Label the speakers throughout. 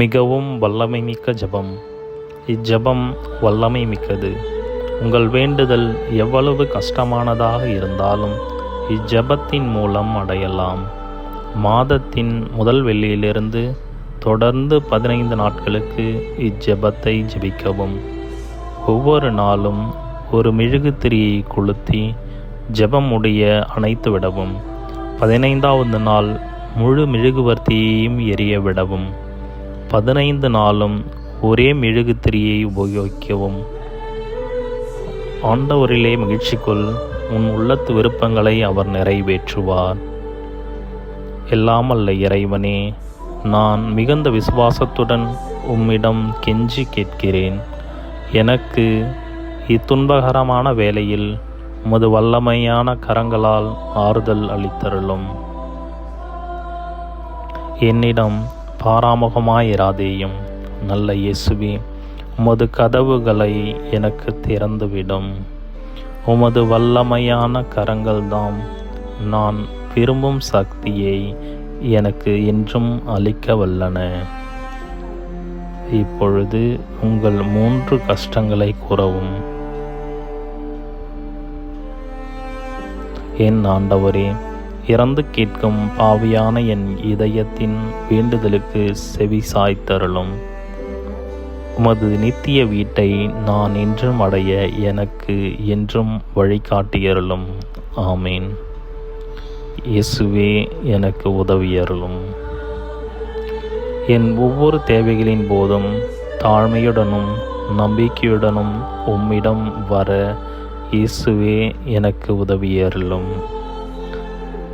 Speaker 1: மிகவும் வல்லமை மிக்க ஜெபம். இஜெபம் வல்லமை மிக்கது உங்கள் வேண்டுதல் எவ்வளவு கஷ்டமானதாக இருந்தாலும் இஜெபத்தின் மூலம் அடையலாம். மாதத்தின் முதல் வெள்ளியிலிருந்து தொடர்ந்து பதினைந்து நாட்களுக்கு இஜெபத்தை ஜெபிக்கவும். ஒவ்வொரு நாளும் ஒரு மெழுகுத்திரியை கொளுத்தி ஜெபம் உடைய அணைத்து விடவும். பதினைந்தாவது நாள் முழு மெழுகுவர்த்தியையும் எரிய விடவும். பதினைந்து நாளும் ஒரே மெழுகுத்திரியை உபயோகிக்கவும். ஆண்டவரிலே மகிழ்ச்சிக்குள் உன் உள்ளத்து விருப்பங்களை அவர் நிறைவேற்றுவார். எல்லாமல்ல இறைவனே நான் மிகுந்த விசுவாசத்துடன் உம்மிடம் கெஞ்சி கேட்கிறேன். எனக்கு இத்துன்பகரமான வேளையில் உமது வல்லமையான கரங்களால் ஆறுதல் அளித்தருளும். என்னிடம் பாராமுகமாயிராதேயும். நல்ல இயேசுவே உமது கதவுகளை எனக்கு திறந்துவிடும். உமது வல்லமையான கரங்கள்தாம். நான் விரும்பும் சக்தியை எனக்கு என்றும் அளிக்க வல்லன இப்பொழுது உங்கள் மூன்று கஷ்டங்களை கூறவும். என் ஆண்டவரே இறந்து கேட்கும் பாவியான என் இதயத்தின் வேண்டுதலுக்கு செவி சாய்த்தருளும். உமது நித்திய வீட்டை நான் என்றும் அடைய எனக்கு என்றும் வழிகாட்டியருளும். ஆமேன். இயேசுவே எனக்கு உதவியருளும். என் ஒவ்வொரு தேவைகளின் போதும் தாழ்மையுடனும் நம்பிக்கையுடனும் உம்மிடம் வர இயேசுவே எனக்கு உதவியருளும்.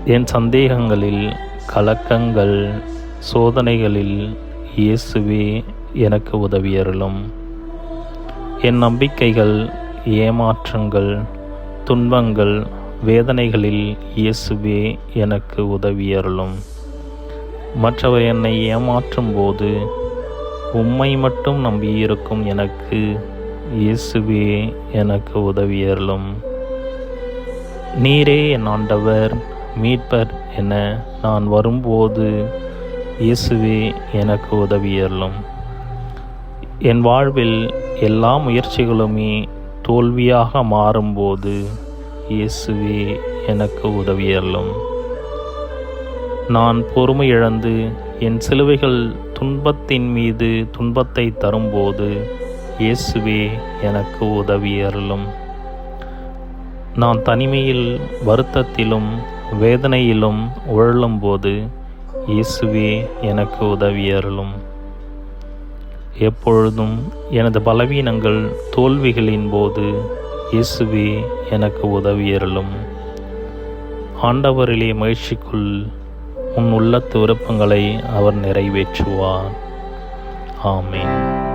Speaker 1: என் சந்தேகங்களில் கலக்கங்கள் சோதனைகளில் இயேசுவே எனக்கு உதவியருளும். என் நம்பிக்கைகள் ஏமாற்றங்கள் துன்பங்கள் வேதனைகளில் இயேசுவே எனக்கு உதவியருளும். மற்றவர் என்னை ஏமாற்றும் போது உம்மை மட்டும் நம்பியிருக்கும் எனக்கு இயேசுவே எனக்கு உதவியருளும். நீரே என் ஆண்டவர் மீட்பர் என நான் வரும்போது இயேசுவே எனக்கு உதவியல்லும் என் வாழ்வில் எல்லா முயற்சிகளுமே தோல்வியாக மாறும்போது இயேசுவே எனக்கு உதவியல்லும் நான் பொறுமை இழந்து என் சிலுவைகள் துன்பத்தின் மீது துன்பத்தை தரும்போது இயேசுவே எனக்கு உதவியருளும். நான் தனிமையில் வருத்தத்திலும் வேதனையிலும் உழலும் போது இயேசுவே எனக்கு உதவியருளும். எப்பொழுதும் எனது பலவீனங்கள் தோல்விகளின் போது இயேசுவே எனக்கு உதவியருளும். ஆண்டவரிலே மகிழ்ச்சிக்குள் உன் உள்ளத்து விருப்பங்களை அவர் நிறைவேற்றுவார். ஆமேன்.